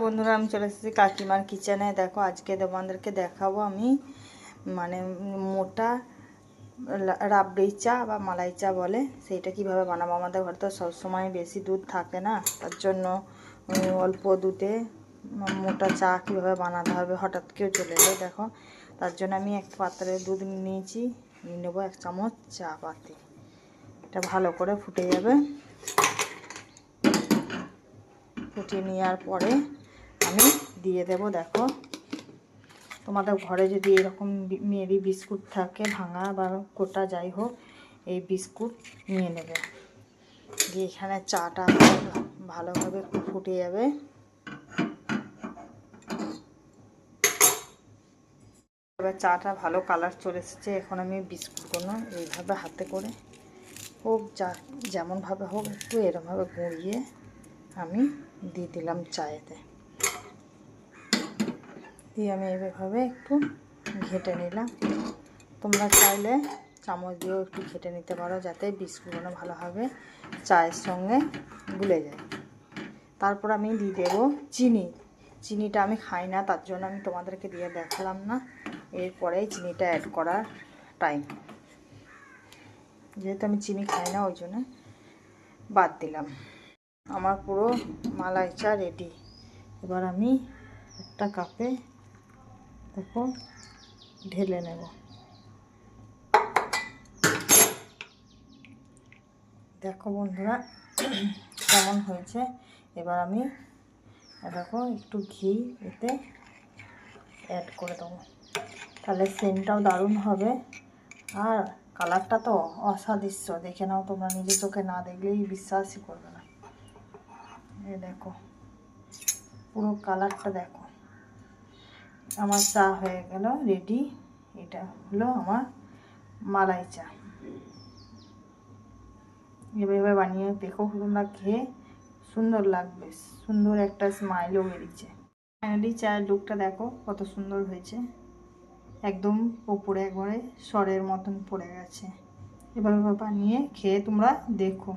বন্ধুরা, আমি চলে এসেছি কাকিমার কিচেনে দেখো, আজকে তোমাদেরকে দেখাবো আমি মানে মোটা রাবড়ি চা বা মালাই চা বলে। সেইটা কীভাবে বানাবো? আমাদের ঘরে তো সবসময় বেশি দুধ থাকে না, তার জন্য অল্প দুধে মোটা চা কীভাবে বানাতে হবে হঠাৎ কেউ চলে এলো, দেখো। তার জন্য আমি এক পাত্রে দুধ নিয়েছি, নিয়ে নেব এক চামচ চা পাতি। এটা ভালো করে ফুটে যাবে। ফুটিয়ে নেওয়ার পরে আমি দিয়ে দেব, দেখো। তোমাদের ঘরে যদি এরকম মেরি বিস্কুট থাকে, ভাঙা বা কোটা যাই হোক, এই বিস্কুট নিয়ে নেবে। দিয়ে এখানে চাটা ভালোভাবে ফুটে যাবে। এবার চাটা ভালো কালার চলে এসেছে, এখন আমি বিস্কুটগুলো এইভাবে হাতে করে হোক যা, যেমনভাবে হোক একটু এরমভাবে গুঁড়িয়ে আমি দিয়ে দিলাম চায়েতে। দিয়ে আমি এইভাবে একটু ঘেটে নিলাম। তোমরা চাইলে চামচ দিয়েও একটু ঘেটে নিতে পারো যাতে বিস্কুটগুলো ভালোভাবে চায়ের সঙ্গে গুলে যায়। তারপর আমি দিয়ে দেবো চিনি। চিনিটা আমি খাই না, তার জন্য আমি তোমাদেরকে দিয়ে দেখালাম না। এরপরেই চিনিটা অ্যাড করার টাইম যেহেতু আমি চিনি খাই না, ওই জন্য বাদ দিলাম। আমার পুরো মালাই চা রেডি এবার আমি একটা কাপে দেখো ঢেলে নেব। দেখো বন্ধুরা, কেমন হয়েছে? এবার আমি দেখো একটু ঘি এতে অ্যাড করে দেবো। তাহলে সেন্টটাও দারুণ হবে। আর কালারটা তো অসাদৃশ্য, দেখে নাও তোমরা নিজে চোখে না দেখলেই বিশ্বাসই করবে না। এই দেখো, পুরো কালারটা দেখো। আমার চা হয়ে গেল রেডি এটা হলো আমার মালাই চা। এভাবে বানিয়ে দেখো তোমরা খেয়ে সুন্দর লাগবে, সুন্দর একটা স্মাইলও বেরিয়েছে। ফাইনালি চায়ের লুকটা দেখো কত সুন্দর হয়েছে। একদম ওপরে একবারে সরের মতন পড়ে গেছে। এভাবে বানিয়ে খেয়ে তোমরা দেখো।